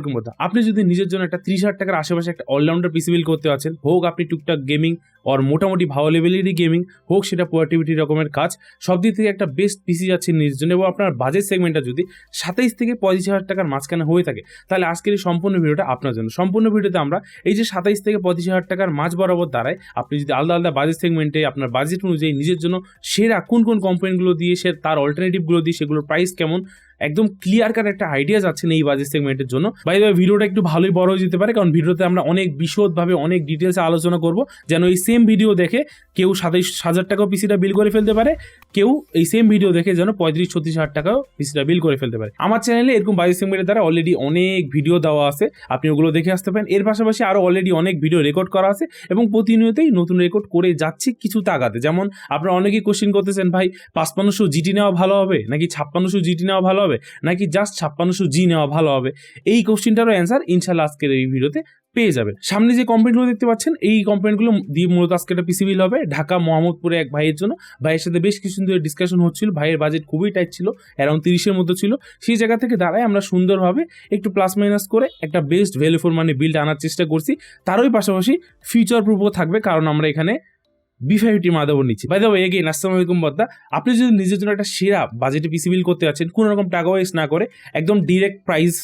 Welcome কথা আপনি যদি নিজের জন্য একটা ত্রিশ হাজার টাকার আশেপাশে একটা অলরাউন্ডার পিসি বিল করতে আছেন, হোক আপনি টুকটাক গেমিং আর মোটামুটি ভালো লেভেলেরই গেমিং হোক সেটা প্রোডাক্টিভিটি রকমের কাজ, সব দিক থেকে একটা বেস্ট পিসি যাচ্ছে নিজের জন্য এবং আপনার বাজেট সেগমেন্টটা যদি সাতাইশ থেকে পঁচিশ হাজার টাকার মাঝখানে হয়ে থাকে, তাহলে আজকের এই সম্পূর্ণ ভিডিওটা আপনার জন্য। সম্পূর্ণ ভিডিওতে আমরা এই যে সাতাইশ থেকে পঁচিশ হাজার টাকার মাঝ বরাবর দাঁড়ায়, আপনি যদি আলাদা আলাদা বাজেট সেগমেন্টে আপনার বাজেট অনুযায়ী নিজের জন্য সেরা কোন কোন কোম্পানিগুলো দিয়ে সে তার অল্টারনেটিভগুলো দিয়ে সেগুলোর প্রাইস কেমন একদম ক্লিয়ার কাট একটা আইডিয়া যাচ্ছে না এই বাজেট সেগমেন্টের জন্য। বাই দ্য ভিডিওটা একটু ভালোই বড় হয়ে যেতে পারে, কারণ ভিডিওতে আমরা অনেক বিশদভাবে অনেক ডিটেলসে আলোচনা করব। যেন এই সেম ভিডিও দেখে কেউ সাতাইশ হাজার টাকাও পিসিটা বিল করে ফেলতে পারে কেউ এই সেম ভিডিও দেখে যেন পঁয়ত্রিশ, ছত্রিশ হাজার টাকাও পিসিটা বিল করে ফেলতে পারে। আমার চ্যানেলে এরকম বাজেট সেগমেন্টের দ্বারা অলরেডি অনেক ভিডিও দেওয়া আছে। আপনি ওগুলো দেখে আসতে পারেন। এর পাশাপাশি আরও অলরেডি অনেক ভিডিও রেকর্ড করা আছে এবং প্রতিনিয়তই নতুন রেকর্ড করে যাচ্ছি কিছু তাগাতে যেমন আপনারা অনেকেই কোশ্চেন করতেছেন, ভাই, পাঁচপান্নশো জিটি নেওয়া ভালো হবে? নাকি ছাপ্পান্নশো জিটি নেওয়া ভালো হবে? নাকি জাস্ট ছাপ্পান্নশো জি নেওয়া ভালো হবে? এই কোশ্চেনটারও অ্যান্সার ইনশাল্লাহ আজকের এই ভিডিওতে পেয়ে যাবেন। সামনে যে কম্পেন্টগুলো দেখতে পাচ্ছেন, এই কম্পেন্টগুলো দিয়ে মূলত আজকে একটা পিসি বিল হবে ঢাকা মোহাম্মদপুরে এক ভাইয়ের জন্য। ভাইয়ের সাথে বেশ কিছুদিন ধরে ডিসকাশন হচ্ছিল, ভাইয়ের বাজেট খুবই টাইট ছিল অ্যারাউন্ড তিরিশের মধ্যে ছিল। সেই জায়গা থেকে দাঁড়ায় আমরা সুন্দরভাবে একটু প্লাস মাইনাস করে একটা বেস্ট ভ্যালু ফর মানে বিল্ড আনার চেষ্টা করছি। তারই পাশাপাশি ফিউচার প্রুফও থাকবে, কারণ আমরা এখানে বি ফাইভটি মাদাবর নিচ্ছি। বাই দ্য ওয়ে এগেইন আসসালামু আলাইকুম বদ্দা। আপনি যদি নিজের জন্য একটা সেরা বাজেটে পিসি বিল করতে যাচ্ছেন, কোনো রকম টাকা ওয়েস্ট না করে, একদম ডিরেক্ট প্রাইস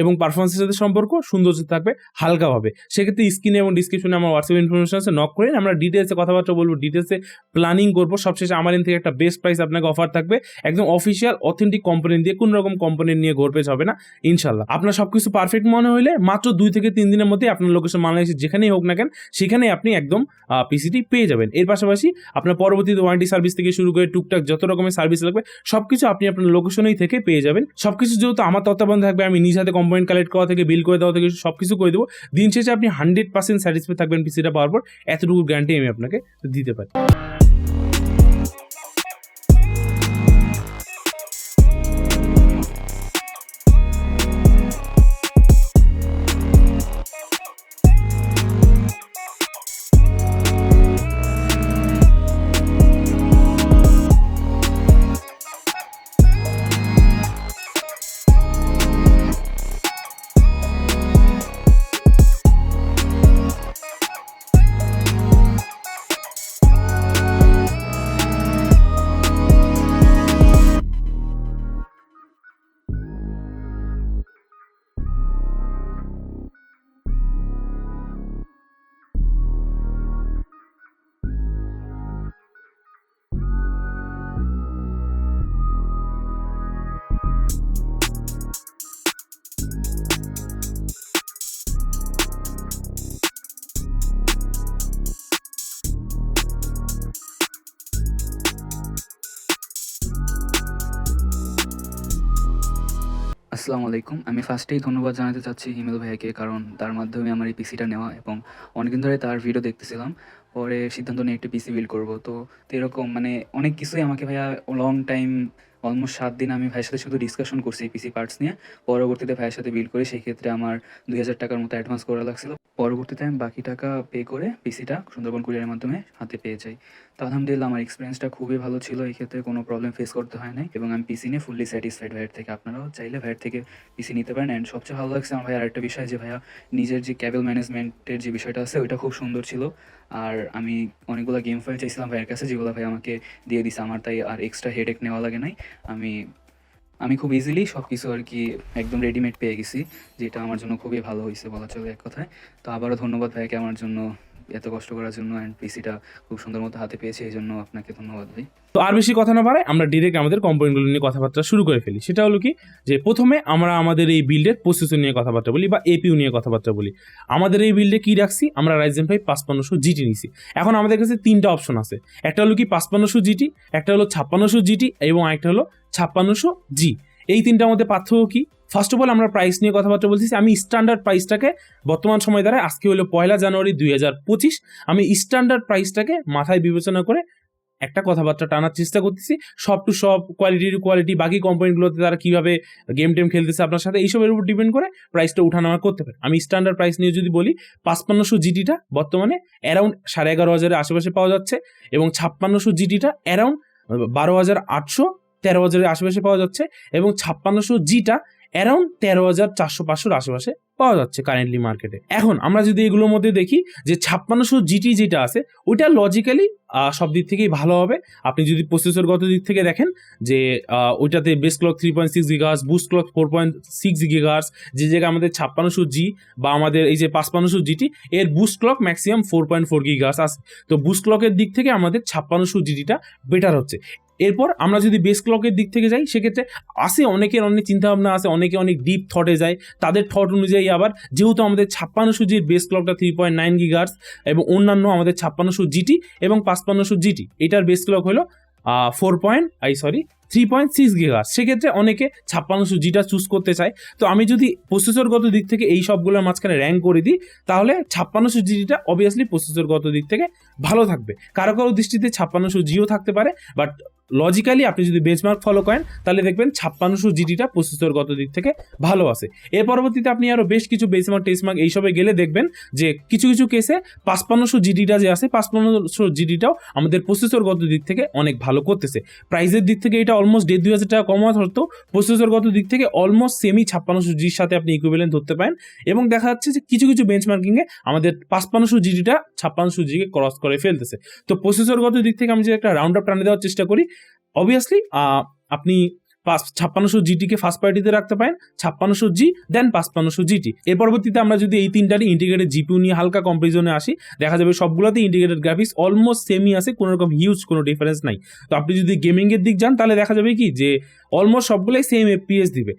এবং পারফরমেন্সের সাথে সম্পর্ক, সৌন্দর্য থাকবে হালকাভাবে। সেক্ষেত্রে স্ক্রিনে এবং ডিসক্রিপশনে আমার হোয়াটসঅ্যাপ ইনফরমেশন আছে নক করেন আমরা ডিটেলসে কথাবার্তা বলব ডিটেলসে প্ল্যানিং করব। সবশেষে আমার থেকে একটা বেস্ট প্রাইস আপনাকে অফার থাকবে। একদম অফিসিয়াল অথেন্টিক কোম্পানি দিয়ে, কোনো রকম কোম্পানি নিয়ে ঘোরপেজ হবে না ইনশাল্লাহ আপনার সব কিছু পারফেক্ট মনে হলে মাত্র দুই থেকে তিন দিনের মধ্যে আপনার লোকেশন বাংলাদেশে যেখানেই হোক না কেন, সেখানেই আপনি একদম পিসিটি পেয়ে যাবেন। এর পাশাপাশি আপনার পরবর্তীতে ওয়ারেন্টি সার্ভিস থেকে শুরু করে টুকটাক যত রকমের সার্ভিস লাগবে সব কিছু আপনি আপনার লোকেশনেই থেকে পেয়ে যাবেন। সব কিছু যেহেতু আমার তত্ত্বাবধান থাকবে, আমি নিজ হাতে কম্পোনেন্ট কালেক্ট করা থেকে বিল করে দেওয়া থেকে সব কিছু করে দেবো। দিন শেষে আপনি হান্ড্রেড পার্সেন্ট স্যাটিসফাই থাকবেন পিসিটা পাওয়ার পর। এতটুকু গ্যারান্টি আমি আপনাকে দিতে পারি। আসসালামু আলাইকুম। আমি ফার্স্টেই ধন্যবাদ জানাতে চাচ্ছি হিমেল ভাইয়াকে, কারণ তার মাধ্যমে আমার এই পিসিটা নেওয়া এবং অনেকদিন ধরে তার ভিডিও দেখতেছিলাম। পরে সিদ্ধান্ত নিয়ে একটি পিসি বিল্ড করব। তো এরকম মানে অনেক কিছুই আমাকে ভাইয়া লং টাইম অলমোস্ট সাত দিন আমি ভাইয়ের সাথে শুধু ডিসকাশন করছি পিসি পার্টস নিয়ে। পরবর্তীতে ভাইয়ের সাথে বিল করে সেই ক্ষেত্রে আমার দুই হাজার টাকার মতো অ্যাডভান্স করা লাগছিল। পরবর্তীতে আমি বাকি টাকা পে করে পিসিটা সুন্দরবন কুরিয়ারের মাধ্যমে হাতে পেয়ে যাই। তো আলহামদুলিল্লাহ আমার এক্সপিরিয়েন্সটা খুবই ভালো ছিল। এই ক্ষেত্রে কোনো প্রবলেম ফেস করতে হয় নাই এবং আমি পিসি নিয়ে ফুললি স্যাটিসফাইড ভাইয়ের থেকে। আপনারাও চাইলে ভাইয়ের থেকে পিসি নিতে পারেন। অ্যান্ড সবচেয়ে ভালো লাগছে আমার ভাই আরেকটা বিষয় যে ভাইয়া নিজের যে ক্যাবেল ম্যানেজমেন্টের যে বিষয়টা আছে, ওইটা খুব সুন্দর ছিল। আর আমি অনেকগুলো গেম ফাইল চাইছিলাম ভাইয়ের কাছে, যেগুলো ভাই আমাকে দিয়ে দিছে। আমার তাই আর এক্সট্রা হেডেক নেওয়া লাগে নাই। আমি আমি খুব ইজিলি সব কিছু আর কি একদম রেডিমেড পেয়ে গেছি, যেটা আমার জন্য খুবই ভালো হয়েছে বলা চলে এক কথায়। তো আবারও ধন্যবাদ ভাইকে আমার জন্য এত কষ্ট করার জন্য অ্যান্ড পিসিটা খুব সুন্দর মতো হাতে পেয়েছে, এই জন্য আপনাকে ধন্যবাদ ভাই। তো আর বেশি কথা না বাড়ায়, আমরা ডিরেক্ট আমাদের কোম্পানিগুলো নিয়ে কথাবার্তা শুরু করে ফেলি। সেটা হলো কি, যে প্রথমে আমরা আমাদের এই বিল্ডের প্রসেসর নিয়ে কথাবার্তা বলি বা এপিউ নিয়ে কথাবার্তা বলি। আমাদের এই বিল্ডে কি রাখছি, আমরা রাইজেন ফাইভ পাঁচপান্নশো জিটি নিছি। এখন আমাদের কাছে তিনটা অপশন আছে। একটা হলো কি পাঁচপান্নশো জিটি একটা হলো ছাপ্পান্নশো জিটি এবং একটা হলো ছাপ্পান্নশো জি এই তিনটার মধ্যে পার্থক্য কি? ফার্স্ট অফ অল আমরা প্রাইস নিয়ে কথাবার্তা বলতেছি। আমি স্ট্যান্ডার্ড প্রাইসটাকে বর্তমান সময় দ্বারা, আজকে হলো পয়লা জানুয়ারি দুই হাজার পঁচিশ, আমি স্ট্যান্ডার্ড প্রাইসটাকে মাথায় বিবেচনা করে একটা কথাবার্তা টানার চেষ্টা করতেছি। সব টু সব কোয়ালিটি টু কোয়ালিটি বাকি কোম্পানিগুলোতে তারা কীভাবে গেম টেম খেলতেছে আপনার সাথে, এইসবের উপর ডিপেন্ড করে প্রাইসটা উঠানামা করতে পারে। আমি স্ট্যান্ডার্ড প্রাইস নিয়ে যদি বলি, পাঁচপান্নশো জিটিটা বর্তমানে অ্যারাউন্ড সাড়ে এগারো হাজারের আশেপাশে পাওয়া যাচ্ছে এবং ছাপ্পান্নশো জিটিটা অ্যারাউন্ড বারো হাজার আটশো তেরো হাজারের আশেপাশে পাওয়া যাচ্ছে এবং ছাপ্পান্নশো জিটা অ্যারাউন্ড তেরো হাজার চারশো পাঁচশোর আশেপাশে পাওয়া যাচ্ছে কারেন্টলি মার্কেটে এখন আমরা যদি এগুলোর মধ্যে দেখি, যে ছাপ্পান্নশো জিটি যেটা আছে, ওইটা লজিক্যালি সব দিক থেকেই ভালো হবে। আপনি যদি প্রসেসরগত দিক থেকে দেখেন, যে ওইটাতে base clock three point six gigahertz boost clock four point six gigahertz যে জায়গায় আমাদের ছাপ্পান্নশো জি বা আমাদের এই যে পাঁচপান্নশো জিটি এর boost clock maximum four point four gigahertz আছে। তো বুস্ট ক্লকের দিক থেকে আমাদের ছাপ্পান্নশো জিটিটা বেটার হচ্ছে। এরপর আমরা যদি বেস ক্লকের দিক থেকে যাই, সেক্ষেত্রে আসে অনেকের অনেক চিন্তাভাবনা, আসে অনেকে অনেক ডিপ থটে যায়। তাদের থট অনুযায়ী আবার যেহেতু আমাদের ছাপ্পান্নশো জির বেস ক্লকটা থ্রি পয়েন্ট নাইন গিগার্স এবং অন্যান্য আমাদের ছাপ্পান্নশো জিটি এবং পাঁচপান্নশো জিটি এটার বেস ক্লক হলো four point I sorry three point six গিগার্স সেক্ষেত্রে অনেকে ছাপ্পান্নশো জিটা চুজ করতে চায়। তো আমি যদি প্রসেসরগত দিক থেকে এই সবগুলোর মাঝখানে র্যাঙ্ক করে দিই, তাহলে ছাপ্পান্নশো জিটিটা অবভিয়াসলি প্রসেসরগত দিক থেকে ভালো থাকবে। কারও কারও দৃষ্টিতে ছাপ্পান্ন ছাপ্পান্নশো জিও থাকতে পারে বাট লজিক্যালি আপনি যদি বেঞ্চমার্ক ফলো করেন, তাহলে দেখবেন ছাপ্পান্নশো জিটিটা প্রসেসরগত দিক থেকে ভালো আছে। এর পরবর্তীতে আপনি আরও বেশ কিছু বেঞ্চমার্ক টেস্টমার্ক এইসবে গেলে দেখবেন যে কিছু কিছু কেসে পাঁচপান্নশো জিডিটা যে আছে, পাঁচপান্নশো জিডিটাও আমাদের প্রসেসরগত দিক থেকে অনেক ভালো করতেছে। প্রাইসের দিক থেকে এটা অলমোস্ট দেড় দুই হাজার টাকা কম হতো প্রসেসরগত দিক থেকে অলমোস্ট সেমি ছাপ্পান্নশো জির সাথে আপনি ইকুইভ্যালেন্ট ধরতে পারেন। এবং দেখা যাচ্ছে যে কিছু কিছু বেঞ্চমার্কিংয়ে আমাদের পাঁচপান্নশো জিডিটা ছাপ্পান্নশো জিকে ক্রস করে ফেলতেছে। তো প্রসেসরগত দিক থেকে আমি যদি একটা রাউন্ড আপ টানে দেওয়ার চেষ্টা করি অবভিয়াসলি আপনি পাঁচ ছাপ্পান্নশো জিটিকে ফার্স্ট পার্টিতে রাখতে পারেন, ছাপ্পান্নশো জি দেন পাঁচপান্নশো জিটি এর পরবর্তীতে আমরা যদি এই তিনটারই ইন্টিগ্রেটেড জিপিউ নিয়ে হালকা কম্পারিজনে আসি, দেখা যাবে সবগুলোতে ইন্টিগ্রেটেড গ্রাফিক্স অলমোস্ট সেমই আছে কোনো রকম হিউজ কোনো ডিফারেন্স নাই। তো আপনি যদি গেমিংয়ের দিক যান, তাহলে দেখা যাবে কি, যে অলমোস্ট সবগুলোই সেম এফপিএস দিবে।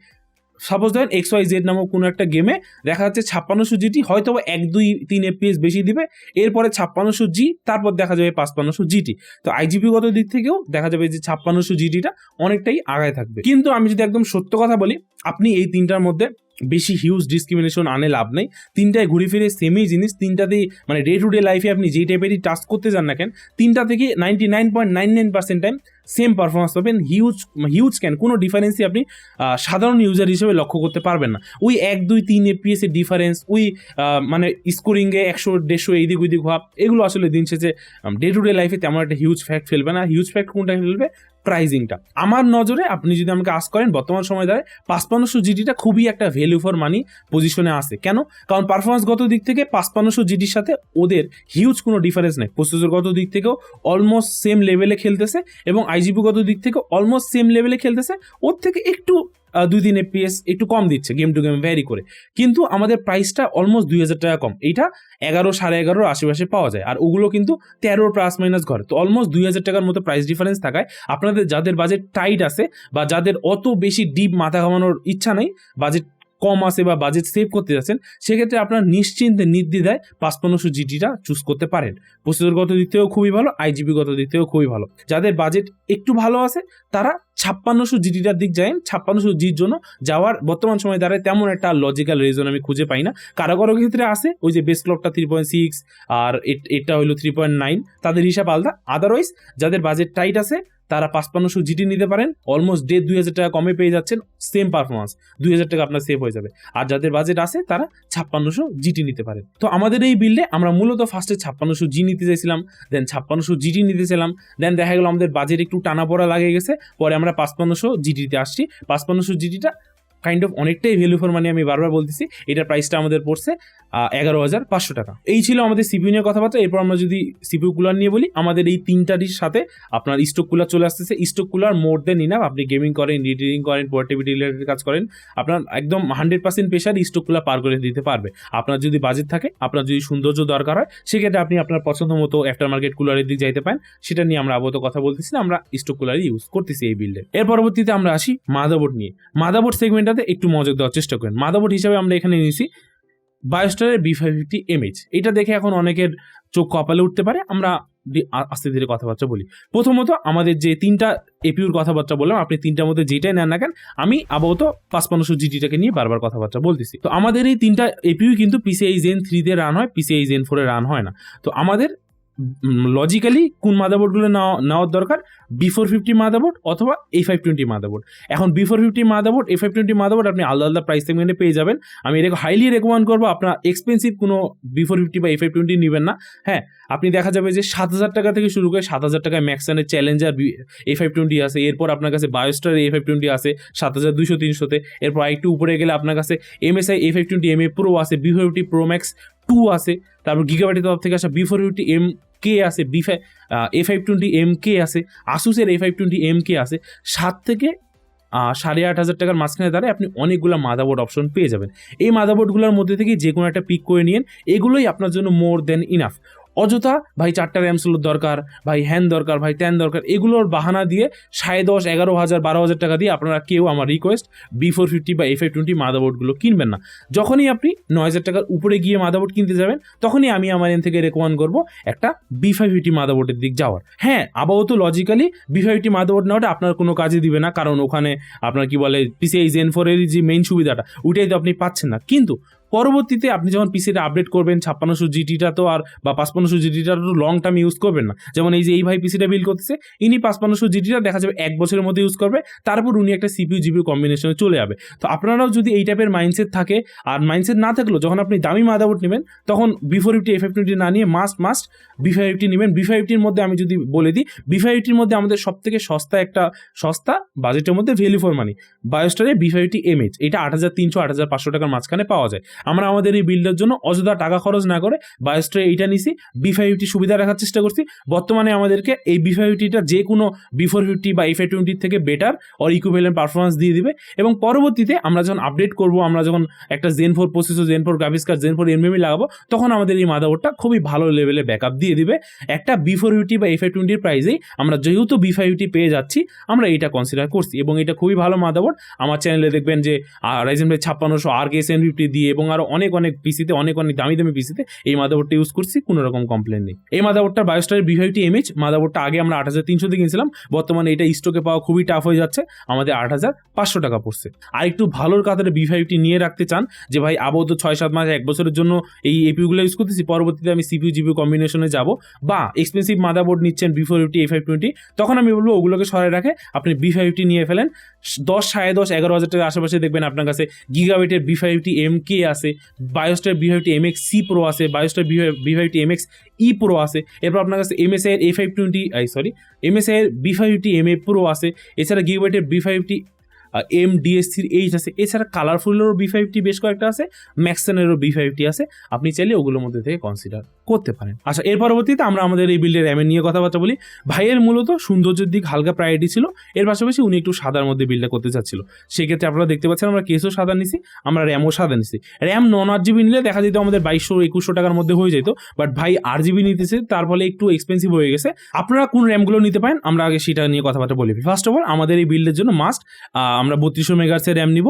সাপোজ ধরেন এক্স ওয়াই জেড নামক কোনো একটা গেমে দেখা যাচ্ছে ছাপ্পান্নশো জিটি হয়তো এক, দুই, তিন এপিএস বেশি দিবে, এরপরে ছাপ্পান্নশো জি তারপর দেখা যাবে পাঁচপান্নশো জিটি তো আইজিপিগত দিক থেকেও দেখা যাবে যে ছাপ্পান্নশো জিটিটা অনেকটাই আগায় থাকবে। কিন্তু আমি যদি একদম সত্য কথা বলি, আপনি এই তিনটার মধ্যে বেশি হিউজ ডিসক্রিমিনেশন আনে লাভ নেই। তিনটায় ঘুরে ফিরে সেমই জিনিস, তিনটাতেই মানে ডে টু ডে লাইফে আপনি যেই টাইপেরই টাস্ক করতে যান না কেন, তিনটা থেকে ninety nine point nine nine percent time same performance পাবেন। হিউজ হিউজ ক্যান কোনো ডিফারেন্সই আপনি সাধারণ ইউজার হিসেবে লক্ষ্য করতে পারবেন না। ওই এক, দুই, তিন এপিএস এর ডিফারেন্স ওই মানে স্কোরিংয়ে একশো, দেড়শো, এইদিক ওইদিক হওয়া এগুলো আসলে দিন শেষে ডে টু ডে লাইফে তেমন একটা হিউজ ফ্যাক্ট ফেলবে না। হিউজ ফ্যাক্ট কোনটা ফেলবে? প্রাইজিংটা আমার নজরে আপনি যদি আমাকে আস করেন, বর্তমান সময় দাঁড়ায় পাঁচপান্নশো জিডিটা খুবই একটা ভ্যালু ফর মানি পজিশনে আসে কেন? কারণ পারফরমেন্সগত দিক থেকে পাঁচপান্নশো জিডির সাথে ওদের হিউজ কোনো ডিফারেন্স নেই। প্রসেসরগত দিক থেকেও অলমোস্ট সেম লেভেলে খেলতেছে এবং আইজিপিগত দিক থেকে অলমোস্ট সেম লেভেলে খেলতেছে। ওর থেকে একটু দুই দিন এপিএস একটু কম দিচ্ছে গেম টু গেম ভ্যারি করে। কিন্তু আমাদের প্রাইসটা অলমোস্ট দুই হাজার টাকা কম। এইটা এগারো, সাড়ে এগারোর আশেপাশে পাওয়া যায়। আর ওগুলো কিন্তু তেরোর প্লাস মাইনাস ঘরে। তো অলমোস্ট দুই হাজার টাকার মতো প্রাইস ডিফারেন্স থাকায় আপনাদের যাদের বাজেট টাইট আছে বা যাদের অত বেশি ডিপ মাথা ঘামানোর ইচ্ছা নেই বাজেট কম আছে বা বাজেট সেভ করতে যাচ্ছেন, সেক্ষেত্রে আপনারা নিশ্চিন্তে নির্দ্বিধায় পাঁচপান্নশো জিটিটা চুজ করতে পারেন। প্রসেসরগত দিক থেকেও খুবই ভালো আইজিবিগত দিক থেকেও খুবই ভালো। যাদের বাজেট একটু ভালো আছে, তারা ছাপ্পান্নশো জিটিটার দিক যায় ছাপ্পান্নশো জির জন্য যাওয়ার বর্তমান সময় দাঁড়ায় তেমন একটা লজিক্যাল রিজন আমি খুঁজে পাই না। কারও কারও ক্ষেত্রে আছে, ওই যে বেস ক্লকটা থ্রি পয়েন্ট সিক্স আর এট- এটা হলো থ্রি পয়েন্ট নাইন তাদের হিসাব আলাদা। আদারওয়াইজ যাদের বাজেট টাইট আছে তারা পাঁচপান্নশো জিটি নিতে পারেন অলমোস্ট দেড় দুই হাজার টাকা কমে পেয়ে যাচ্ছেন সেম পারফরমেন্স দুই হাজার টাকা আপনার সেভ হয়ে যাবে। আর যাদের বাজেট আছে, তারা ছাপ্পান্নশো জিটি নিতে পারেন। তো আমাদের এই বিল্ডে আমরা মূলত ফার্স্টে ছাপ্পান্নশো জি নিতে চাইছিলাম দেন ছাপ্পান্নশো জিটি নিতে চাইলাম দেন দেখা গেলো আমাদের বাজেট একটু টানা পড়া লাগে গেছে, পরে আমরা পাঁচপান্নশো জিটিতে আসছি। পাঁচপান্নশো জিটিটা কাইন্ড অফ অনেকটাই ভ্যালু ফর মানে আমি বারবার বলতেছি এটার প্রাইসটা আমাদের পড়ছে এগারো হাজার পাঁচশো টাকা। এই ছিল আমাদের সিপিউ নিয়ে কথাবার্তা, এরপর আমরা যদি সিপিউ কুলার নিয়ে বলি, আমাদের এই তিনটারির সাথে আপনার স্টক কুলার চলে আসতেছে। Stock cooler more than enough আপনি গেমিং করেন রিডিং করেন পোর্টেবিলিটি রিলেটেড কাজ করেন, আপনার একদম hundred percent pressure stock cooler পার করে দিতে পারবে। আপনার যদি বাজেট থাকে, আপনার যদি সৌন্দর্য দরকার হয়, সেক্ষেত্রে আপনি আপনার পছন্দ মতো আফটার মার্কেট কুলারের দিক যাইতে পারেন। সেটা নিয়ে আমরা আবত কথা বলতেছি, আমরা স্টক কুলারই ইউজ করতেছি এই বিল্ডে এর পরবর্তীতে আমরা আসি মাদাবোর্ড নিয়ে। মাদাবোর্ড সেগমেন্টটাতে একটু মজা দেওয়ার চেষ্টা করেন। মাদাবোর্ড হিসাবে আমরা এখানে নিয়েছি বায়োস্টারের বি ফাইভ ফিফটি এমএইচ এটা দেখে এখন অনেকের চোখ কপালে উঠতে পারে। আমরা আস্তে ধীরে কথাবার্তা বলি। প্রথমত আমাদের যে তিনটা এপিউর কথাবার্তা বললাম, আপনি তিনটার মধ্যে যেটাই নেন না কেন, আমি আপাতত পাঁচপান্নশো জিটিটাকে নিয়ে বারবার কথাবার্তা বলতেছি। তো আমাদের এই তিনটা এপিউ কিন্তু পিসিআই জেন থ্রিতে রান হয় পিসিআই জেন ফোরে রান হয় না। তো আমাদের লজিক্যালি কোন মাদারবোর্ডগুলো নেওয়া নেওয়ার দরকার? বি ফোর ফিফটি মাদারবোর্ড অথবা এ ফাইভ টোয়েন্টি মাদারবোর্ড এখন B four fifty motherboard A five twenty motherboard আপনি আলাদা আলাদা প্রাইস সেগমেন্টে পেয়ে যাবেন। আমি এটা হাইলি রেকমেন্ড করব, আপনার এক্সপেন্সিভ কোনো বি ফোর ফিফটি বা এ ফাইভ টোয়েন্টি নেবেন না। হ্যাঁ আপনি দেখা যাবে যে সাত হাজার টাকা থেকে শুরু করে সাত হাজার টাকায় ম্যাক্সানের চ্যালেঞ্জার এ ফাইভ টোয়েন্টি আছে, এরপর আপনার কাছে বায়োস্টার এ ফাইভ টোয়েন্টি আছে, সাত হাজার দুশো তিনশোতে এরপর আরেকটু উপরে গেলে আপনার কাছে M MSI A five twenty M A pro আছে B four fifty pro max two আছে। তারপর গিগাবাইটের তরফ থেকে আসা B four fifty M K আছে B five A five twenty M K আছে আসুসের A five twenty M K আছে, সাত থেকে সাড়ে আট হাজার টাকার মাঝখানে দাঁড়ায় আপনি অনেকগুলো মাদাবোর্ড অপশন পেয়ে যাবেন। এই মাদাবোর্ডগুলোর মধ্যে থেকে যে কোনো একটা পিক করে নিন এগুলোই আপনার জন্য মোর দেন ইনাফ অযথা, ভাই, চারটা র্যাম স্লোর দরকার, ভাই, হ্যান দরকার, ভাই ট্যান দরকার। এগুলোর বাহানা দিয়ে সাড়ে দশ, এগারো হাজার, বারো হাজার টাকা দিয়ে আপনারা কেউ আমার রিকোয়েস্ট বি ফোর ফিফটি বা এফ আই টোয়েন্টি মাদাবোর্ডগুলো কিনবেন না। যখনই আপনি নয় হাজার টাকার উপরে গিয়ে মাদাবোর্ড কিনতে যাবেন, তখনই আমি আমার এন থেকে রেকমেন্ড করব একটা বি ফাইভ ফিফটি মাদাবোর্ডের দিক যাওয়ার। হ্যাঁ আপাতত logically B five fifty motherboard নেওয়াটা আপনার কোনো কাজে দিবে না, কারণ ওখানে আপনার কি বলে পিসিআই জেন ফোরের যে মেইন সুবিধাটা, ওইটাই তো আপনি পাচ্ছেন না। কিন্তু পরবর্তীতে আপনি যখন পিসিটা আপডেট করবেন, ছাপ্পান্নশো জিটিটা তো আর, বা পাঁচপান্নশো জিটিটা তো লং টার্ম ইউজ করবেন না। যেমন এই যে, এই ভাই পিসিটা বিল করতেছে, ইনি পাঁচপান্নশো জিটিটা দেখা যাবে এক বছরের মধ্যে ইউজ করবে, তারপর উনি একটা সিপিউ জিপিউ কম্বিনেশনে চলে যাবে। তো আপনারাও যদি এই টাইপের মাইন্ডসেট থাকে, আর মাইন্ডসেট না থাকলেও যখন আপনি দামি মাদাবোর্ড নেবেন, তখন B four fifty F twenty না নিয়ে must must B five fifty নেবেন। বি ফাইভ ফিফটির মধ্যে আমি যদি বলে দিই বি ফাইভ ফিফটির মধ্যে আমাদের সব থেকে সস্তা একটা, সস্তা বাজেটের মধ্যে ভ্যালু ফর মানি বায়োস্টারে বি ফাইভটি এমএইচ এটা আট হাজার তিনশো, আট হাজার পাঁচশো টাকার মাঝখানে পাওয়া যায়। আমরা আমাদের এই বিল্ডের জন্য অযথা টাকা খরচ না করে বায়োস্টারে এইটা নিছি বি ফাইভ ফিফটি সুবিধা রাখার চেষ্টা করছি। বর্তমানে আমাদেরকে এই বি ফাইভ ফিফটিটা যে কোনো বি ফোর ফিফটি বা এফ আই টোয়েন্টির থেকে বেটার অর ইকুইভ্যালেন্ট পারফরমেন্স দিয়ে দিবে। এবং পরবর্তীতে আমরা যখন আপডেট করব, আমরা যখন একটা gen four processor gen four graphics card gen four MME লাগাবো, তখন আমাদের এই মাদাবোর্ডটা খুবই ভালো লেভেলে ব্যাকআপ দিয়ে দিবে। একটা বি ফোর ফিফটি বা এফ আই টোয়েন্টির প্রাইসেই আমরা যেহেতু বি ফাইভ ফিফটি পেয়ে যাচ্ছি, আমরা এটা কনসিডার করছি। এবং এটা খুবই ভালো মাদাবোর্ড আমার চ্যানেলে দেখবেন যে রাইজেন ভাই ছাপ্পান্নশো আর কে এস এন ফিফটি দিয়ে এবং আরও অনেক অনেক পিসিতে অনেক অনেক দামি দামি পিসিতে এই মাদাবোর্ডটা ইউজ করছি, কোনো রকম কমপ্লেন নেই। এই মাদাবোর্ডটা বায়োস্টারের বি ফাইভটি এমএইচ মাদাবোর্ডটা আগে আমরা আট হাজার তিনশোতে কিনছিলাম, বর্তমানে এটা স্টকে পাওয়া খুবই টাফ হয়ে যাচ্ছে, আমাদের আট হাজার পাঁচশো টাকা পড়ছে। আর একটু ভালোর কাতারে বি ফাইভটি নিয়ে রাখতে চান, যে ভাই আপাতত ছয় সাত মাস, এক বছরের জন্য এই এপিগুলো ইউজ করতেছি, পরবর্তীতে আমি সিপিউ জিপিউ কম্বিনেশনে যাব, বা এক্সপেন্সিভ মাদাবোর্ড নিচ্ছেন B four fifty A five twenty তখন আমি বলব ওগুলোকে সরাই রাখে, আপনি বি ফাইভটি নিয়ে ফেলেন, দশ, সাড়ে দশ, এগারো হাজার টাকার আশেপাশে দেখবেন আপনার কাছে গিগাবিটের বি ফাইভটি এম কে আছে Biostar B fifty M X C pro আছে Biostar B fifty M X E pro আছে, এরপর আপনার কাছে এম এস আইয়ের A five twenty I sorry M S আইয়ের B fifty M A pro আছে, এছাড়া গিগবাইটের বি ফাইভটি এম ডিএসসির এইচ আছে। এছাড়া কালারফুলেরও বি ফাইভটি বেশ কয়েকটা আছে ম্যাক্সনের বি ফাইভটি আছে। আপনি চাইলে ওগুলোর মধ্যে থেকে কনসিডার করতে পারেন। আচ্ছা এর পরবর্তীতে আমরা আমাদের এই বিল্ডের র্যামের নিয়ে কথাবার্তা বলি। ভাইয়ের মূলত সৌন্দর্যের দিক হালকা প্রায়োরিটি ছিল। এর পাশাপাশি উনি একটু সাদার মধ্যে বিল্ডটা করতে চাচ্ছিল। সেক্ষেত্রে আপনারা দেখতে পাচ্ছেন, আমরা কেসও সাদা নিছি, আমরা র্যামও সাদা নিছি। র্যাম নন আট জিবি নিলে দেখা যেত আমাদের বাইশশো, একুশশো টাকার মধ্যে হয়ে যেত বাট ভাই আট জিবি নিতেছে, তার ফলে একটু এক্সপেন্সিভ হয়ে গেছে। আপনারা কোন র্যামগুলো নিতে পারেন, আমরা আগে সেটা নিয়ে কথাবার্তা বলি। ফার্স্ট অফ অল আমাদের এই বিল্ডের জন্য মাস্ট আমরা বত্রিশশো মেগার্সের র্যাম নিব।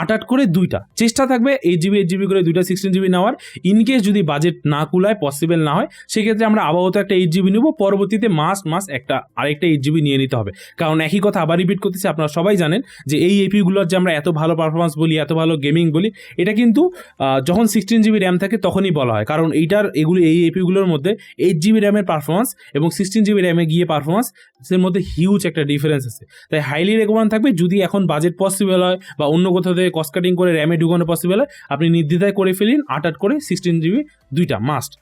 আট আট করে দুইটা। চেষ্টা থাকবে এইট জিবি এইট জিবি করে দুইটা সিক্সটিন জিবি নেওয়ার। ইনকেস যদি বাজেট না কুলায় পসিবল না হয়, সেক্ষেত্রে আমরা আপাতত একটা এইট জিবি নেব। পরবর্তীতে মাস মাস একটা, আরেকটা এইট জিবি নিয়ে নিতে হবে। কারণ একই কথা আবার রিপিট করতেছি, আপনারা সবাই জানেন যে এই এপিগুলোর যে আমরা এত ভালো পারফরমেন্স বলি, এত ভালো গেমিং বলি, এটা কিন্তু যখন সিক্সটিন জিবি র্যাম থাকে তখনই বলা হয়। কারণ এইটার, এগুলো, এই এপিগুলোর মধ্যে এইট জিবি র্যামের পারফরমেন্স এবং সিক্সটিন জিবি র্যামে গিয়ে পারফরমেন্স এর মধ্যে হিউজ একটা ডিফারেন্স আছে। তাই হাইলি রেকমেন্ড থাকবে। যদি এখন বাজেট পসিবল হয় বা অন্য কোথাও থেকে কস্ট কাটিং করে র্যামে ঢুকানো পসিবল হয় আপনি নির্দ্বিধায় করে ফেলিন আট আট করে সিক্সটিন জিবি দুইটা মাস্ট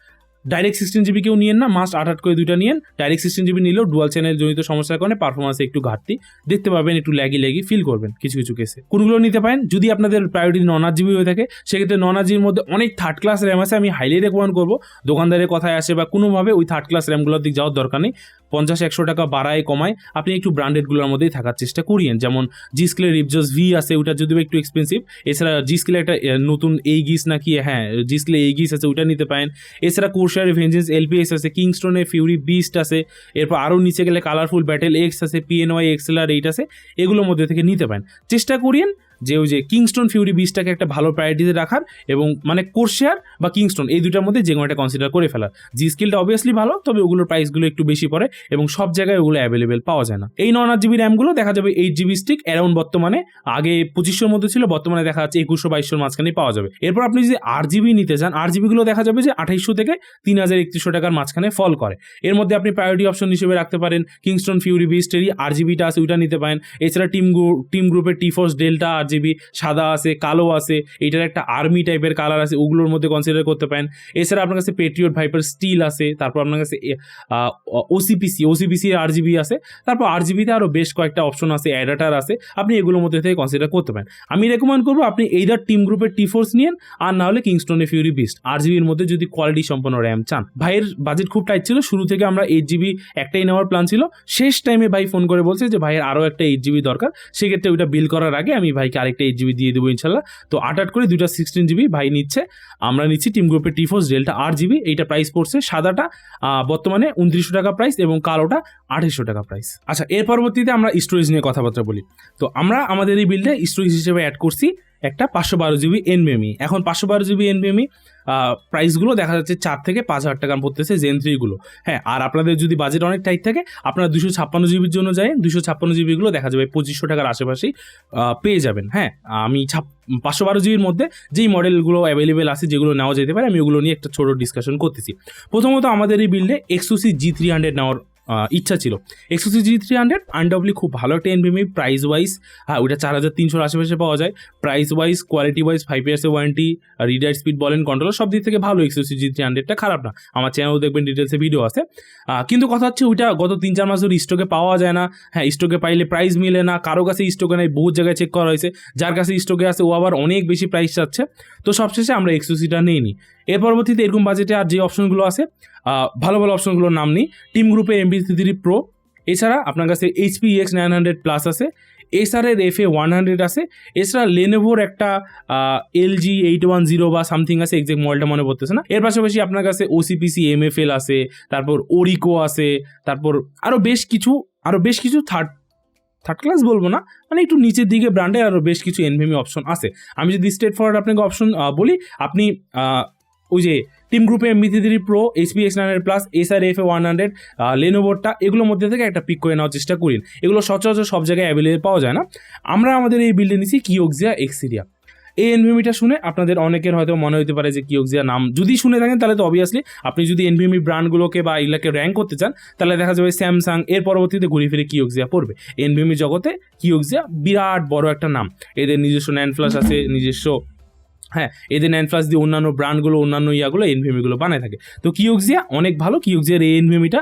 ডাইরেক্ট সিক্সটিন জিবি কেউ নিয়েন না মাস্ট আট আট করে দুইটা নিয়েন। ডাইরেক্ট সিক্সটিন জিবি নিলেও ডুয়াল চ্যানেল জনিত সমস্যার কারণে পারফরমেন্সে একটু ঘাটতি। দেখতে পাবেন, একটু ল্যাগি ল্যাগি ফিল করবেন কিছু কিছু কেসে কোনগুলো নিতে পারেন? যদি আপনাদের প্রায়োরিটি নন আট জিবি হয়ে থাকে, সেক্ষেত্রে নন আট জিবির মধ্যে অনেক থার্ড ক্লাস র্যাম আছে, আমি হাইলি রেকমেন্ড করব। দোকানদারের কথায় আসে বা কোনোভাবে ওই থার্ড ক্লাস র্যামগুলোর দিক যাওয়ার দরকার নেই। পঞ্চাশ, একশো টাকা বাড়ায়, কমায়, আপনি একটু ব্র্যান্ডেডগুলোর মধ্যেই থাকার চেষ্টা করিয়েন। যেমন জি স্কেলের রিপজস ভি আছে ওটা যদিও একটু এক্সপেন্সিভ এছাড়া জি স্কেলে একটা নতুন এই গিস নাকি হ্যাঁ জি স্কেলে এই গিস আছে ওটা নিতে পারেন। এছাড়া কোর্সার ভেঞ্জেন্স এলপিএস আছে কিংস্টোনে ফিউরি বিস্ট আছে, এরপর আরও নিচে গেলে কালারফুল ব্যাটেল এক্স আছে পিএনওয়াই এক্সেলার এইট আছে, এগুলোর মধ্যে থেকে নিতে পারেন। চেষ্টা করিয়েন যে ওই যে কিংস্টোন ফিউরি বিচটাকে একটা ভালো প্রায়োরিটিতে রাখার এবং মানে কোর্সেয়ার বা কিংস্টোন এই দুটার মধ্যে যে কোনো একটা কনসিডার করে ফেলার। জি স্কিলটা অবভিয়াসলি ভালো, তবে ওগুলোর প্রাইসগুলো একটু বেশি পড়ে এবং সব জায়গায় ওগুলো অ্যাভেলেবেল পাওয়া যায় না। এই নন আট জিবি র্যামগুলো দেখা যাবে এইট জিবি স্টিক অ্যারাউন্ড বর্তমানে, আগে পঁচিশশোর মধ্যে ছিল, বর্তমানে দেখা যাচ্ছে একুশশো বাইশশোর মাঝখানে পাওয়া যাবে। এরপর আপনি যদি আট জিবি নিতে চান, আট জিবিগুলো দেখা যাবে যে আঠাইশশো থেকে তিন হাজার একত্রিশশো টাকার মাঝখানে ফল করে। এর মধ্যে আপনি প্রায়োরিটি অপশন হিসেবে রাখতে পারেন কিংস্টোন ফিউরি বিস্টেরি আর জিবিটা আছে, ওইটা নিতে পারেন। এছাড়া টিম গ্রুপ টিম গ্রুপের T force delta R GB সাদা আছে, কালো আছে, এটার একটা আর্মি টাইপের কালার আছে, ওগুলোর মধ্যে কনসিডার করতে পারেন। এছাড়া আপনার কাছে পেট্রিয়ট ভাইপার স্টিল আছে, তারপর আপনার কাছে ওসিপিসি ওসিপিসি আর জিবি আছে, তারপর আর জিবিতে আরও বেশ কয়েকটা অপশন আছে অ্যাডাটার আছে, আপনি এগুলোর মধ্যে থেকে কনসিডার করতে পারেন। আমি রেকমেন্ড করব আপনি এইদার টিম গ্রুপের টি ফোর্স নিন আর না হলে কিংস্টনের ফিউরি বিস্ট আর জিবির মধ্যে যদি কোয়ালিটি সম্পন্ন র্যাম চান। ভাইয়ের বাজেট খুব টাইট ছিল, শুরু থেকে আমরা এইট জিবি একটাই নেওয়ার প্ল্যান ছিল, শেষ টাইমে ভাই ফোন করে বলছে যে, ভাইয়ের আরও একটা এইট জিবি দরকার। সেক্ষেত্রে ওইটা বিল করার আগে আমি ভাইকে আরেকটা এইট জিবি দিয়ে দেবো ইনশাল্লাহ। তো আট আট করে দুইটা সিক্সটিন জিবি ভাই নিচ্ছে। আমরা নিচ্ছি টিম গ্রুপের টি ফোর্স ডেল্টা আট জিবি এইটা প্রাইস পড়ছে সাদাটা বর্তমানে উনত্রিশশো টাকা প্রাইস এবং কালোটা আঠেরোশো টাকা প্রাইস আচ্ছা এর পরবর্তীতে আমরা স্টোরেজ নিয়ে কথাবার্তা বলি। তো আমরা আমাদের এই বিলটা স্টোরেজ হিসেবে অ্যাড করছি। একটা পাঁচশো বারো জিবি এনবিএমই এখন পাঁচশো বারো জিবি এনবিএমই প্রাইসগুলো দেখা যাচ্ছে চার থেকে পাঁচ হাজার টাকা পড়তেছে জেন থ্রিগুলো হ্যাঁ আর আপনাদের যদি বাজেট অনেক টাইট থাকে, আপনারা দুশো ছাপ্পান্ন জিবির জন্য যায় দুশো ছাপ্পান্ন জিবিগুলো দেখা যাবে পঁচিশশো টাকার আশেপাশেই পেয়ে যাবেন। হ্যাঁ আমি ছাপ, পাঁচশো বারো জিবির মধ্যে যেই মডেলগুলো অ্যাভেলেবেল আছে, যেগুলো নেওয়া যেতে পারে, আমি ওগুলো নিয়ে একটা ছোটো ডিসকাশন করতেছি। প্রথমত আমাদের এই বিল্ডে এক্সোসি জি থ্রি হান্ড্রেড নেওয়ার ইচ্ছা ছিল। এক্সোসি জি থ্রি হান্ড্রেড আনডাবলি খুব ভালো একটা এনভিএমই প্রাইস ওয়াইজ হ্যাঁ ওইটা চার হাজার তিনশোর আশেপাশে পাওয়া যায়। Price wise quality wise five ইয়ার্সের warranty reader speed বলেন কন্ট্রোল সব দিক থেকে ভালো এক্সোসি জি থ্রি হান্ড্রেডটা খারাপ না। আমার চ্যানেল দেখবেন ডিটেলসে ভিডিও আছে। কিন্তু কথা হচ্ছে ওইটা গত তিন চার মাস ধরে স্টকে পাওয়া যায় না। হ্যাঁ স্টকে পাইলে প্রাইস মিলে না, কারও কাছে স্টকে নেই বহু জায়গায় চেক করা হয়েছে। যার কাছে স্টকে আছে, ও আবার অনেক বেশি প্রাইস চাচ্ছে। তো সবশেষে আমরা এক্সোসিটা নিইনি এর পরবর্তীতে এরকম বাজেটে আর যে অপশনগুলো আছে ভালো ভালো অপশনগুলোর নাম নিই। টিম গ্রুপে এমবি থ্রি প্রো এছাড়া আপনার কাছে HP X nine hundred plus আছে এসআরের এফ এ ওয়ান হান্ড্রেড আছে, এছাড়া লেনেভোর একটা এলজি এইট ওয়ান জিরো বা সামথিং আছে এক্সাক্ট মডেলটা মনে পড়তেছে না। এর পাশাপাশি আপনার কাছে ওসিপিসি এম এফ এল আছে, তারপর ওরিকো আছে, তারপর আরও বেশ কিছু আরও বেশ কিছু থার্ড থার্ড ক্লাস বলব না মানে একটু নিচের দিকে ব্র্যান্ডে আরও বেশ কিছু এনভিএমি অপশন আছে। আমি যদি স্টেট ফরওয়ার্ড আপনাকে অপশন বলি, আপনি ওই যে টিম গ্রুপে MB three pro HP X nine plus S R F A one hundred লেনোভোরটা এগুলোর মধ্যে থেকে একটা পিক করে নেওয়ার চেষ্টা করিন এগুলো সচরাচর সব জায়গায় অ্যাভেলেবল পাওয়া যায় না। আমরা আমাদের এই বিল্ডে নিচ্ছি কিওক্সিয়া এক্সিরিয়া এই এনভিএমিটা শুনে আপনাদের অনেকের হয়তো মনে হতে পারে যে কিওক্সিয়া নাম। যদি শুনে থাকেন, তাহলে তো অবভিয়াসলি আপনি যদি এনভিএমি ব্র্যান্ডগুলোকে বা এগুলোকে র্যাঙ্ক করতে চান, তাহলে দেখা যাবে স্যামসাং এর পরবর্তীতে ঘুরে ফিরে কিওক্সিয়া পড়বে। এনভিএমি জগতে কিওক্সিয়া বিরাট বড় একটা নাম। এদের নিজস্ব ন্যান ফ্লাস আছে, নিজস্ব হ্যাঁ এদের ন্যান ফ্লাস দিয়ে অন্যান্য ব্র্যান্ডগুলো অন্যান্য ইয়াগুলো এনভিএমিগুলো বানায় থাকে। তো কিওক্সিয়া অনেক ভালো। কিওক্সিয়ার এই এনভিএমিটা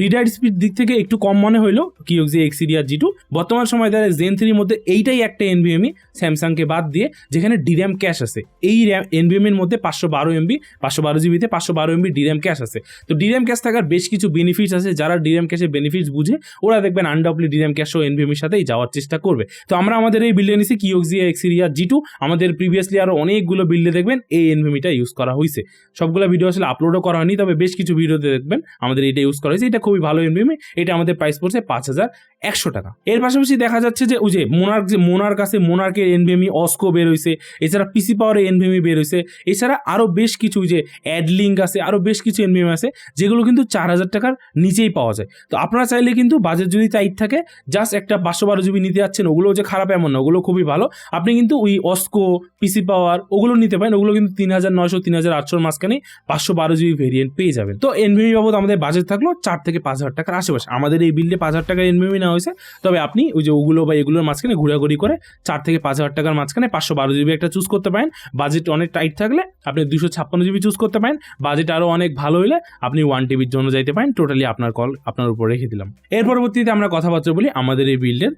রিডার স্পিড দিক থেকে একটু কম মনে হইল কিওক্সিয়া এক্সিডিয়া জি টু বর্তমান সময় দাঁড়িয়ে জেন থ্রির মধ্যে এইটাই একটা এনভিএমই স্যামসাংকে বাদ দিয়ে, যেখানে ডির্যাম ক্যাশ আছে। এই র্যাম এনভিএমের মধ্যে পাঁচশো বারো এমবি পাঁচশো বারো জিবিতে পাঁচশো বারো এমবি ডির্যাম ক্যাশ আছে। তো ডির্যাম ক্যাশ থাকার বেশ কিছু বেনিফিটস আছে। যারা ডির্যাম ক্যাশের বেনিফিটস বুঝে, ওরা দেখবেন আনডাবলি ডির্যাম ক্যাশ ও এনভিএমের সাথেই যাওয়ার চেষ্টা করবে। তো আমরা আমাদের এই বিল্ডে নিছি কিওক্সিয়া এক্সিরিয়া জি টু আমাদের প্রিভিয়াসলি আরও অনেকগুলো বিল্ডে দেখবেন এই এনভিএমিটা ইউজ করা হয়েছে সবগুলো ভিডিও আসলে আপলোডও করা হয়নি, তবে বেশ কিছু ভিডিওতে দেখবেন আমাদের এটা ইউজ করা হয়েছে। এটা খুবই ভালো এনভিএমি এটা আমাদের প্রাইস পড়ছে পাঁচ হাজার একশো টাকা। এর পাশাপাশি দেখা যাচ্ছে যে ওই যে মোনার্ক যে মোনার কাছে মোনার্কের এনভিএমি অস্কো বের হয়েছে এছাড়া পিসি পাওয়ারের এনভিএমি বের হয়েছে এছাড়া আরও বেশ কিছু যে অ্যাডলিঙ্ক আছে আরও বেশ কিছু এনভিএমি আছে, যেগুলো কিন্তু চার হাজার টাকার নিচেই পাওয়া যায়। তো আপনারা চাইলে কিন্তু বাজেট যদি টাইট থাকে জাস্ট একটা পাঁচশো বারো জিবি নিতে যাচ্ছেন ওগুলো যে খারাপ এমন না, ওগুলো খুবই ভালো। আপনি কিন্তু ওই অস্কো পিসি পাওয়ার ওগুলো নিতে পারেন, ওগুলো কিন্তু তিন হাজার নয়শো তিন হাজার আটশোর মাঝখানে পাঁচশো বারো জিবি ভেরিয়েন্ট পেয়ে যাবেন। তো এনভিএমি বাবদ আমাদের বাজেট থাকল চার থেকে পাঁচ হাজার টাকার আশেপাশে। আমাদের এই বিল্ডে পাঁচ হাজার টাকার এনভিএমি নেওয়া হয়েছে। তবে আপনি ওই যে ওগুলো বা এগুলোর মাঝখানে ঘোরাঘুরি করে চার থেকে পাঁচ হাজার টাকার মাঝখানে পাঁচশো বারো জিবি একটা চুজ করতে পারেন। বাজেট অনেক টাইট থাকলে আপনি দুশো ছাপ্পান্ন জিবি চুজ করতে পারেন। বাজেট আরও অনেক ভালো হলে আপনি ওয়ান টিভির জন্য যাইতে পারেন। টোটালি আপনার কল আপনার উপর রেখে দিলাম। এর পরবর্তীতে আমরা কথাবার্তা বলি আমাদের এই বিল্ডের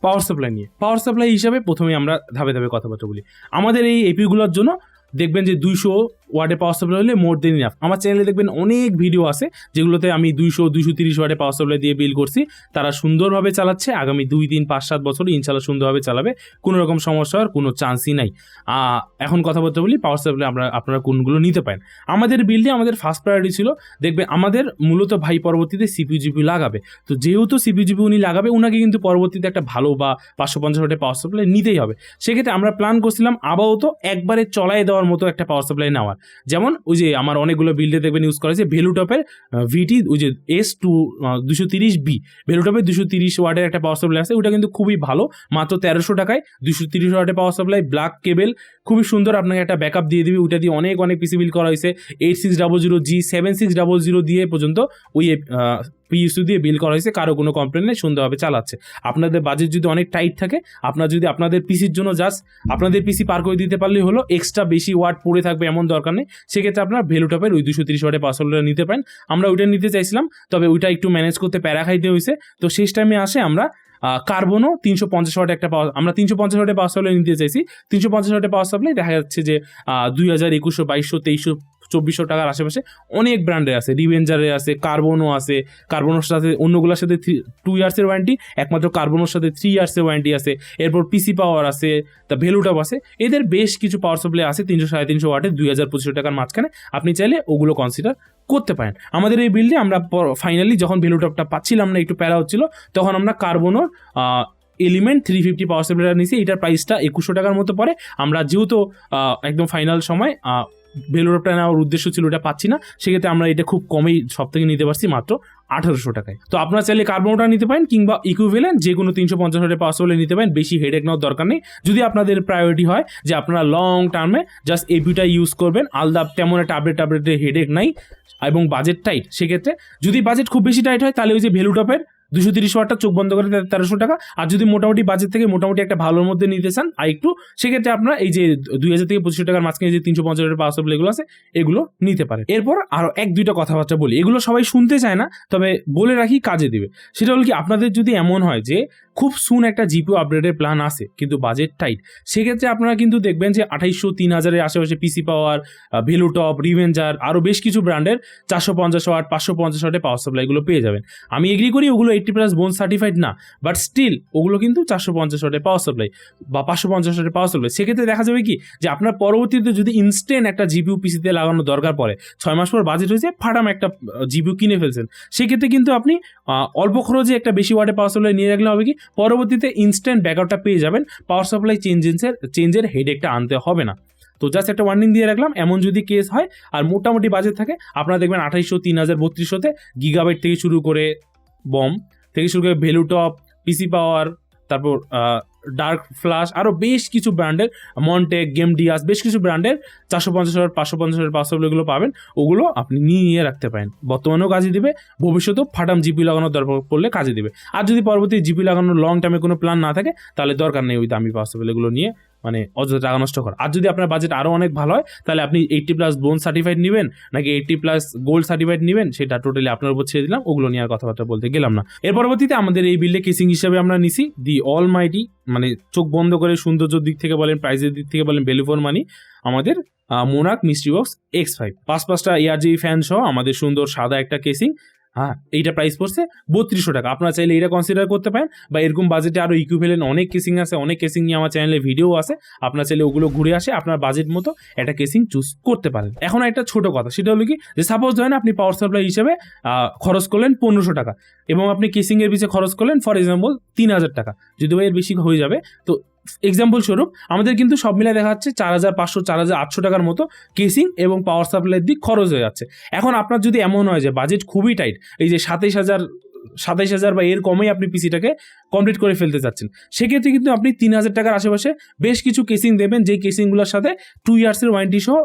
পাওয়ার সাপ্লাই নিয়ে। পাওয়ার সাপ্লাই হিসাবে প্রথমে আমরা ধাপে ধাপে কথাবার্তা বলি। আমাদের এই এপিগুলোর জন্য দেখবেন যে দুইশো ওয়ার্ডে পাওয়ার সাপ্লাই হলে মোর দেন ইনাফ আমার চ্যানেলে দেখবেন অনেক ভিডিও আছে, যেগুলোতে আমি দুইশো দুইশো তিরিশ ওয়ার্ডে পাওয়ার সাপ্লাই দিয়ে বিল করছি। তারা সুন্দরভাবে চালাচ্ছে, আগামী দুই তিন, পাঁচ, সাত বছর ইনশাল্লাহ সুন্দরভাবে চালাবে। কোনো রকম সমস্যা হওয়ার কোনো চান্সই নাই। এখন কথা বলতে বলি পাওয়ার সাপ্লাই আপনারা আপনারা কোনগুলো নিতে পারেন? আমাদের বিল্ডে আমাদের ফার্স্ট প্রায়োরিটি ছিল দেখবে আমাদের মূলত ভাই পরবর্তীতে সিপিউ জিপিউ লাগাবে। তো যেহেতু সিপিউ জিপিউ উনি লাগাবে ওনাকে কিন্তু পরবর্তীতে একটা ভালো বা পাঁচশো পঞ্চাশ ওয়ার্ডে পাওয়ার সাপ্লাই নিতেই হবে। সেক্ষেত্রে আমরা প্ল্যান করছিলাম আপাতত একবারে চলাই দেওয়ার মতো একটা পাওয়ার সাপ্লাই নেওয়ার যেমন ওই যে আমার অনেকগুলো বিল্ডে দেখবেন ইউজ করা হয়েছে ভেলুটপের ভিটি ওই যে এস টু দুশো তিরিশ বি ভেলুটপের দুশো তিরিশ ওয়াটের একটা পাওয়ার সাপ্লাই আছে, ওটা কিন্তু খুবই ভালো। মাত্র তেরোশো টাকায় দুশো তিরিশ ওয়াটের পাওয়ার সাপ্লাই ব্ল্যাক কেবেল খুবই সুন্দর আপনাকে একটা ব্যাকআপ দিয়ে দিবি। ওটা দিয়ে অনেক অনেক পিসি বিল করা হয়েছে। Eight six double zero G seven six double zero দিয়ে পর্যন্ত ওই পিইউসি দিয়ে বিল করা হয়েছে, কারও কোনো কমপ্লেন নেই, সুন্দরভাবে চালাচ্ছে। আপনাদের বাজেট যদি অনেক টাইট থাকে, আপনার যদি, আপনাদের পিসির জন্য জাস্ট আপনাদের পিসি পার করে দিতে পারলেই হলো এক্সট্রা বেশি ওয়াট পড়ে থাকবে এমন দরকার নেই। সেক্ষেত্রে আপনার ভ্যালু টপের ওই দুশো তিরিশ ওয়াটের পাসওয়ার্ডটা নিতে পারেন। আমরা ওইটা নিতে চাইছিলাম, তবে ওইটা একটু ম্যানেজ করতে প্যারা খাইতে হয়েছে তো শেষ টাইমে আসে আমরা কার্বনও তিনশো পঞ্চাশ ওয়াট একটা পাওয়ার আমরা তিনশো পঞ্চাশ ওয়াটের পাওয়ার সাপ্লাই নিতে চাইছি। তিনশো পঞ্চাশ ওয়াটের পাওয়ার সাপ্লাই দেখা যাচ্ছে যে দুই হাজার একুশশো, বাইশশো, তেইশশো চব্বিশশো টাকার আশেপাশে অনেক ব্র্যান্ডের আছে রিভেঞ্জারের আছে কার্বনও আছে। কার্বনের সাথে অন্যগুলোর সাথে থ্রি টু ইয়ার্সের ওয়ারেন্টি একমাত্র কার্বনের সাথে থ্রি ইয়ার্সের ওয়ারেন্টি আছে। এরপর পিসি পাওয়ার আছে, তা ভেলুটাপ আছে। এদের বেশ কিছু পাওয়ার সাপ্লাই আছে, তিনশো, সাড়ে তিনশো ওয়াটের দুই হাজার পঁচিশশো টাকার মাঝখানে। আপনি চাইলে ওগুলো কনসিডার করতে পারেন। আমাদের এই বিল্ডে আমরা ফাইনালি যখন ভেলুটপটা পাচ্ছিলাম না, একটু প্যারা হচ্ছিল, তখন আমরা কার্বনোর এলিমেন্ট থ্রি ফিফটি পাওয়ার সাপ্লাইটা নিয়েছি। এটার প্রাইসটা একুশশো টাকার মতো পড়ে। আমরা যেহেতু একদম ফাইনাল সময় ভেলোরপটা নেওয়ার উদ্দেশ্য ছিল, ওটা পাচ্ছি না। সেক্ষেত্রে আমরা এটা খুব কমেই সব থেকে নিতে পারছি, মাত্র আঠারোশো টাকায়। তো আপনারা চাইলে কার্বনটা নিতে পারেন কিংবা ইকুইভ্যালেন্ট যে কোনো তিনশো পঞ্চাশ হাজার পাঁচশো হলে নিতে পারেন, বেশি হেডেক নেওয়ার দরকার নেই। যদি আপনাদের প্রায়োরিটি হয় যে আপনারা লং টার্মে জাস্ট এপিটা ইউজ করবেন, আলাদা তেমন একটা আপডেটের হেডেক নাই এবং বাজেট টাইট সেক্ষেত্রে যদি বাজেট খুব বেশি টাইট হয়, তাহলে ওই যে ভ্যালুটপের দুশো তিরিশ ওয়াটটা চোখ বন্ধ করে তেরোশো টাকা। আর যদি মোটামুটি বাজেট থেকে মোটামুটি একটা ভালোর মধ্যে নিতে চান, আর একটু, সেক্ষেত্রে আপনারা এই যে দুই হাজার থেকে পঁচিশশো টাকার মাঝখানে যে তিনশো পঞ্চাশ টাকা পাওয়ার এগুলো আছে, এগুলো নিতে পারে এরপর আরও এক দুইটা কথাবার্তা বলি। এগুলো সবাই শুনতে চায় না, তবে বলে রাখি কাজে দেবে। সেটা হলো কি, আপনাদের যদি এমন হয় যে খুব সুন একটা জিপিও আপডেটের প্ল্যান আসে, কিন্তু বাজেট টাইট সেক্ষেত্রে আপনারা কিন্তু দেখবেন যে আঠাইশশো, তিন হাজারের আশেপাশে পিসি পাওয়ার ভেলুটপ রিভেঞ্জার আরও বেশ কিছু ব্র্যান্ডের চারশো পঞ্চাশ ওয়াট পাঁচশো পঞ্চাশ ওয়াটে পাওয়ার সাপ্লাইগুলো পেয়ে যাবেন। আমি এগ্রি করি ওগুলো এইটটি প্লাস বোন সার্টিফাইড না বাট স্টিল ওগুলো কিন্তু চারশো পঞ্চাশ ওয়াটের পাওয়ার সাপ্লাই বা পাঁচশো পঞ্চাশ ওয়াটের পাওয়ার সাপ্লাই সেক্ষেত্রে দেখা যাবে কি যে আপনার পরবর্তীতে যদি ইনস্ট্যান্ট একটা জিপিউ পিসিতে লাগানো দরকার পড়ে, ছয় মাস পর বাজেট হয়েছে, ফাটাম একটা জিপিউ কিনে ফেলছেন। সেক্ষেত্রে কিন্তু আপনি অল্প খরচে একটা বেশি ওয়াটে পাওয়ার সাপ্লাই নিয়ে রাখলে হবে কি পরবর্তীতে ইনস্ট্যান্ট ব্যাকআপটা পেয়ে যাবেন। পাওয়ার সাপ্লাই চেঞ্জেসের চেঞ্জের হেডেকটা আনতে হবে না। তো জাস্ট একটা ওয়ার্নিং দিয়ে রাখলাম, এমন যদি কেস হয় আর মোটামুটি বাজেট থাকে, আপনারা দেখবেন আঠাইশশো তিন হাজার বত্রিশশোতে গিগাবাইট থেকে শুরু করে বম থেকে শুরু করে ভেলুটপ পিসি পাওয়ার তারপর ডার্ক ফ্লাশ আরও বেশ কিছু ব্র্যান্ডের মন্টে গেম ডিয়াস বেশ কিছু ব্র্যান্ডের চারশো পঞ্চাশ হাজার, পাঁচশো পঞ্চাশ হাজার, পাঁচশো এগুলো পাবেন। ওগুলো আপনি নিয়ে নিয়ে রাখতে পারেন। বর্তমানেও কাজে দিবে, ভবিষ্যতেও ফাটাম জিপি লাগানোর দরকার পড়লে কাজে দিবে। আর যদি পরবর্তী জিপি লাগানোর লং টার্মে কোনো প্ল্যান না থাকে, তাহলে দরকার নেই ওই দামি পাওয়ার এগুলো নিয়ে। মানে অযথা টাকা নষ্ট করা। আর যদি আপনার বাজেট আরও অনেক ভালো হয়, তাহলে আপনি এইটটি প্লাস বোন সার্টিফাইড নেবেন, নাকি এইটটি প্লাস গোল্ড সার্টিফাইড নেবেন, সেটা টোটালি আপনার উপর ছেড়ে দিলাম, ওগুলো নিয়ে আর কথাবার্তা বলতে গেলাম না। এর পরবর্তীতে আমাদের এই বিল্ডে কেসিং হিসাবে আমরা নিছি দি অল মাইটি মানে চোখ বন্ধ করে সৌন্দর্যের দিক থেকে বলেন প্রাইজের দিক থেকে বলেন ভ্যালু ফর মানি আমাদের মোনাক মিস্ট্রি বক্স এক্স ফাইভ পাঁচ পাঁচটা এয়ারজি ফ্যান সহ আমাদের সুন্দর সাদা একটা কেসিং হ্যাঁ এইটা প্রাইস পড়ছে বত্রিশশো টাকা। আপনারা চাইলে এটা কনসিডার করতে পারেন বা এরকম বাজেটে আরও ইকুইভ্যালেন্ট অনেক কেসিং আছে, অনেক কেসিং নিয়ে আমার চ্যানেলে ভিডিও আছে। আপনার চাইলে ওগুলো ঘুরে আসে, আপনার বাজেট মতো একটা কেসিং চুজ করতে পারেন। এখন একটা ছোট কথা, সেটা হলো কি যে সাপোজ ধরেন আপনি পাওয়ার সাপ্লাই হিসেবে খরচ করলেন পনেরোশো টাকা এবং আপনি কেসিংয়ের পিছিয়ে খরচ করলেন ফর এক্সাম্পল তিন হাজার টাকা। যদি এর বেশি হয়ে যাবে, তো এক্সাম্পল স্বরূপ, আমাদের কিন্তু সব মিলে দেখা যাচ্ছে চার হাজার পাঁচশো, চার হাজার আটশো টাকার মতো কেসিং এবং পাওয়ার সাপ্লাইয়ের দিক খরচ হয়ে যাচ্ছে। এখন আপনার যদি এমন হয় যে বাজেট খুবই টাইট এই যে সাতাইশ হাজার সাতাইশ হাজার বা এর কমেই আপনি পিসিটাকে কমপ্লিট করে ফেলতে চাচ্ছেন। সেক্ষেত্রে কিন্তু আপনি তিন হাজার টাকার আশেপাশে বেশ কিছু কেসিং দেবেন, যেই কেসিংগুলোর সাথে টু ইয়ার্সের ওয়ারেন্টি সহ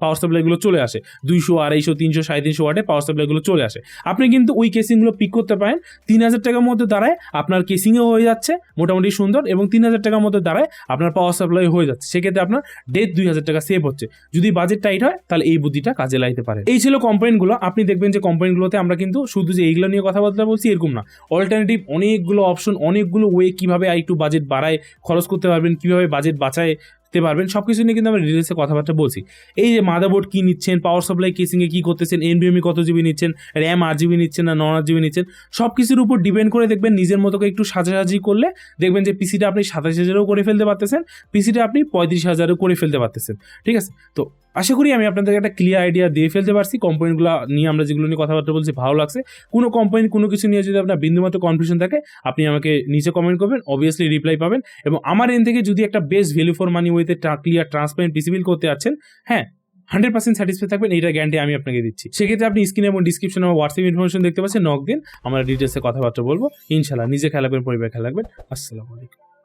পাওয়ার সাপ্লাইগুলো চলে আসে। দুইশো, আড়াইশো, তিনশো, সাড়ে তিনশো ওয়াটে পাওয়ার সাপ্লাইগুলো চলে আসে। আপনি কিন্তু ওই কেসিংগুলো পিক করতে পারেন। তিন হাজার টাকার মধ্যে দাঁড়ায় আপনার কেসিংও হয়ে যাচ্ছে, মোটামুটি সুন্দর, এবং তিন হাজার টাকার মধ্যে দাঁড়ায় আপনার পাওয়ার সাপ্লাই হয়ে যাচ্ছে। সেক্ষেত্রে আপনার ডেট দুই হাজার টাকা সেভ হচ্ছে। যদি বাজেট টাইট হয়, তাহলে এই বুদ্ধিটা কাজে লাগাতে পারে এই ছিল কম্পোনেন্টগুলো আপনি দেখবেন যে কম্পোনেন্টগুলোতে আমরা কিন্তু শুধু যে এইগুলো নিয়ে কথাবার্তা বলছি, এরকম না। অল্টারনেটিভ অনেকগুলো অপশন অনেকগুলো ওয়ে কীভাবে আর একটু বাজেট বাড়ায় খরচ করতে পারবেন কীভাবে বাজেট বাঁচায় তে পারবেন। সব কিছু নিয়ে কিন্তু আমরা ডিটেলসে কথাবার্তা বলছি। এই যে মাদারবোর্ড কী নিচ্ছেন? পাওয়ার সাপ্লাই কেসিংয়ে কী করতেছেন? এনবিএমই কত জিবি নিচ্ছেন? র্যাম আর জিবি নিচ্ছেন না নন আর জিবি নিচ্ছেন? সব কিছুর উপর ডিপেন্ড করে দেখবেন নিজের মতো করে একটু সাজাসাজি করলে দেখবেন যে পিসিটা আপনি সাতাশ হাজারও করে ফেলতে পারতেছেন পিসিটা আপনি পঁয়ত্রিশ হাজারও করে ফেলতে পারতেছেন। ঠিক আছে? তো আশা করি আমি আপনাদেরকে একটা ক্লিয়ার আইডিয়া দিয়ে ফেলতে পারছি। কম্পোনেন্টগুলো নিয়ে আমরা যেগুলো নিয়ে কথাবার্তা বলছি, ভালো লাগছে। কোনো কম্পোনেন্ট কোনো কিছু নিয়ে যদি আপনার বিন্দুমাত্র কনফিউশন থাকে, আপনি আমাকে নিচে কমেন্ট করবেন অবভিয়াসলি রিপ্লাই পাবেন এবং আমার এন থেকে যদি একটা বেস্ট ভ্যালু ফর মানি ওয়েতে ক্লিয়ার ট্রান্সপারেন্ট পিসিবিল করতে আছেন হ্যাঁ হান্ড্রেড পার্সেন্ট স্যাটিসফাই থাকবেন, এইটা গ্যারান্টি আমি আপনাকে দিচ্ছি। সেক্ষেত্রে আপনি স্ক্রিনে এবং ডিসক্রিপশনে আমার হোয়াটসঅ্যাপ ইনফরমেশন দেখতে পাচ্ছেন নক দিন, আমরা ডিটেলসে কথাবার্তা বলব ইনশাল্লাহ নিজে খেলাবেন পরিবার খেলাবেন আসসালামু আলাইকুম।